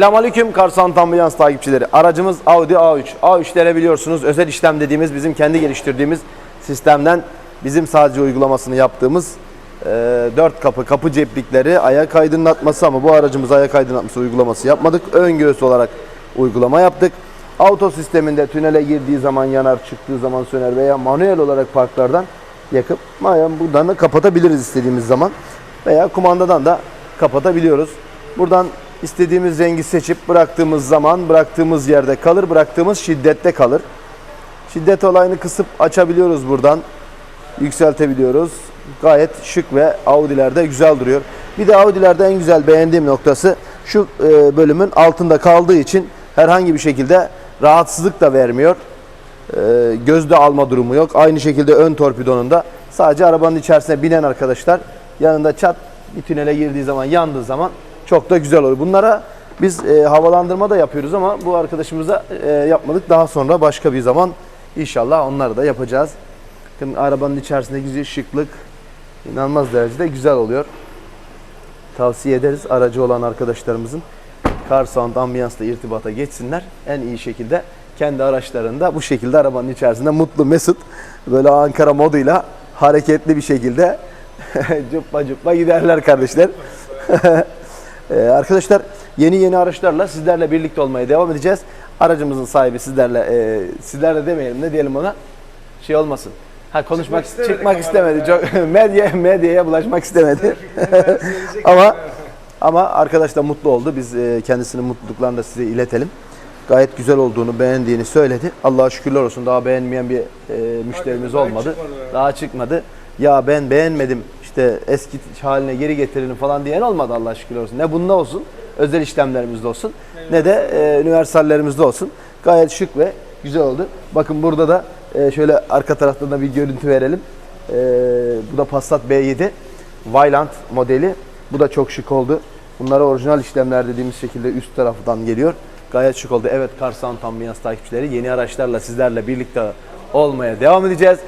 Selamünaleyküm Karsan Tambiyans takipçileri. Aracımız Audi A3. A3'lere biliyorsunuz özel işlem dediğimiz bizim kendi geliştirdiğimiz sistemden bizim sadece uygulamasını yaptığımız e, 4 kapı kapı ceplikleri ayak aydınlatması ama bu aracımız ayak aydınlatması uygulaması yapmadık. Ön göğüs olarak uygulama yaptık. Auto sisteminde tünele girdiği zaman yanar, çıktığı zaman söner veya manuel olarak parklardan yakıp mayan buradan da kapatabiliriz istediğimiz zaman veya kumandadan da kapatabiliyoruz. Buradan istediğimiz rengi seçip bıraktığımız zaman bıraktığımız yerde kalır, bıraktığımız şiddette kalır. Şiddet olayını kısıp açabiliyoruz buradan. Yükseltebiliyoruz. Gayet şık ve Audi'lerde güzel duruyor. Bir de Audi'lerde en güzel beğendiğim noktası şu e, bölümün altında kaldığı için herhangi bir şekilde rahatsızlık da vermiyor. E, gözde alma durumu yok. Aynı şekilde ön torpidonun da sadece arabanın içerisine binen arkadaşlar yanında çat bir tünele girdiği zaman yandığı zaman çok da güzel olur. Bunlara biz e, havalandırma da yapıyoruz ama bu arkadaşımıza e, yapmadık. Daha sonra başka bir zaman inşallah onları da yapacağız. Bakın arabanın içerisinde güzel şıklık inanılmaz derecede güzel oluyor. Tavsiye ederiz aracı olan arkadaşlarımızın Car Sound Ambiyance'la irtibata geçsinler. En iyi şekilde kendi araçlarında bu şekilde arabanın içerisinde mutlu mesut böyle Ankara moduyla hareketli bir şekilde cuppa cuppa giderler kardeşler. Ee, arkadaşlar yeni yeni araçlarla sizlerle birlikte olmaya devam edeceğiz. Aracımızın sahibi sizlerle e, sizlerle demeyelim ne diyelim ona şey olmasın. Ha konuşmak Çıkmak çıkmak istemedi. Çok medya medyaya bulaşmak istemedi. Ama ama arkadaş da mutlu oldu. Biz e, kendisinin mutluluklarını da size iletelim. Gayet güzel olduğunu, beğendiğini söyledi. Allah'a şükürler olsun. Daha beğenmeyen bir e, müşterimiz olmadı. Daha çıkmadı. Ya ben beğenmedim. İşte eski haline geri getirelim falan diyen olmadı Allah'a şükürler olsun. Ne bunda olsun, özel işlemlerimizde olsun ne de e, üniversallerimizde olsun. Gayet şık ve güzel oldu. Bakın burada da e, şöyle arka taraftan da bir görüntü verelim. E, bu da Passat B7 Vylant modeli. Bu da çok şık oldu. Bunlara orijinal işlemler dediğimiz şekilde üst taraftan geliyor. Gayet şık oldu. Evet Karsan Tambiyans takipçileri yeni araçlarla sizlerle birlikte olmaya devam edeceğiz.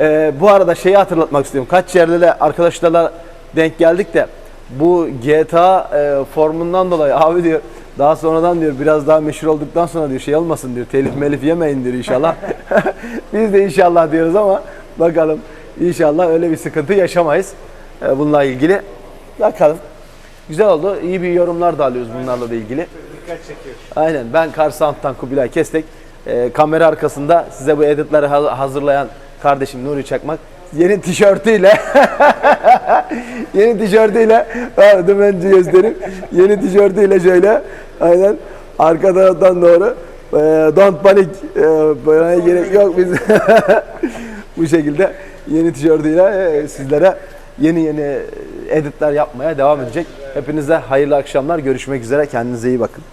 Ee, bu arada şeyi hatırlatmak istiyorum. Kaç yerde de arkadaşlarla denk geldik de bu GTA e, formundan dolayı abi diyor daha sonradan diyor biraz daha meşhur olduktan sonra diyor şey olmasın diyor telif melif yemeyin diyor inşallah. Biz de inşallah diyoruz ama bakalım inşallah öyle bir sıkıntı yaşamayız e, bununla ilgili. Bakalım. Güzel oldu. İyi bir yorumlar da alıyoruz bunlarla da ilgili. Dikkat çekiyor. Aynen ben Kar Sound'dan Kubilay Kestek. Ee, kamera arkasında size bu editleri ha- hazırlayan kardeşim Nuri Çakmak. Yeni tişörtüyle yeni tişörtüyle dur ben göstereyim. Yeni tişörtüyle şöyle aynen arka taraftan doğru e, don't panic e, böyle gerek yok biz bu şekilde yeni tişörtüyle e, sizlere yeni yeni editler yapmaya devam edecek. Hepinize hayırlı akşamlar. Görüşmek üzere. Kendinize iyi bakın.